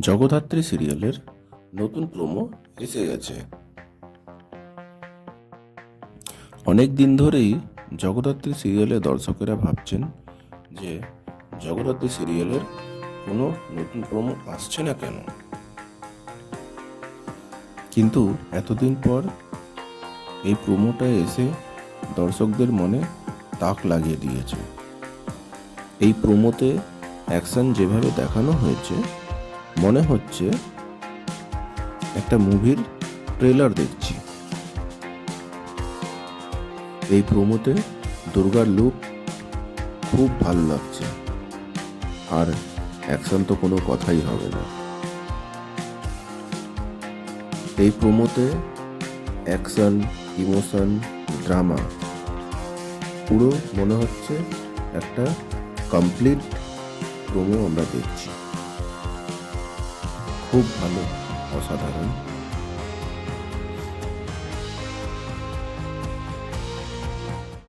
জগদ্ধাত্রী সিরিয়ালের নতুন প্রোমো এসে গেছে। অনেক দিন ধরেই জগদ্ধাত্রী সিরিয়ালের দর্শকেরা ভাবছেন যে জগদ্ধাত্রী সিরিয়ালের কোনো নতুন প্রোমো আসছে না কেন? কিন্তু এতদিন পর এই প্রোমোটা এসে দর্শকদের মনে তাক লাগিয়ে দিয়েছে। এই প্রোমোতে অ্যাকশন যেভাবে দেখানো হয়েছে মনে হচ্ছে একটা মুভির ট্রেলার দেখছি। এই প্রোমোতে দুর্গার লুক খুব ভালো লাগছে। আর অ্যাকশন তো কোনো কথাই হবে না। এই প্রোমোতে অ্যাকশন ইমোশন ড্রামা পুরো মনে হচ্ছে একটা কমপ্লিট প্রোমো আমরা দেখছি। খুব ভালো অসাধারণ।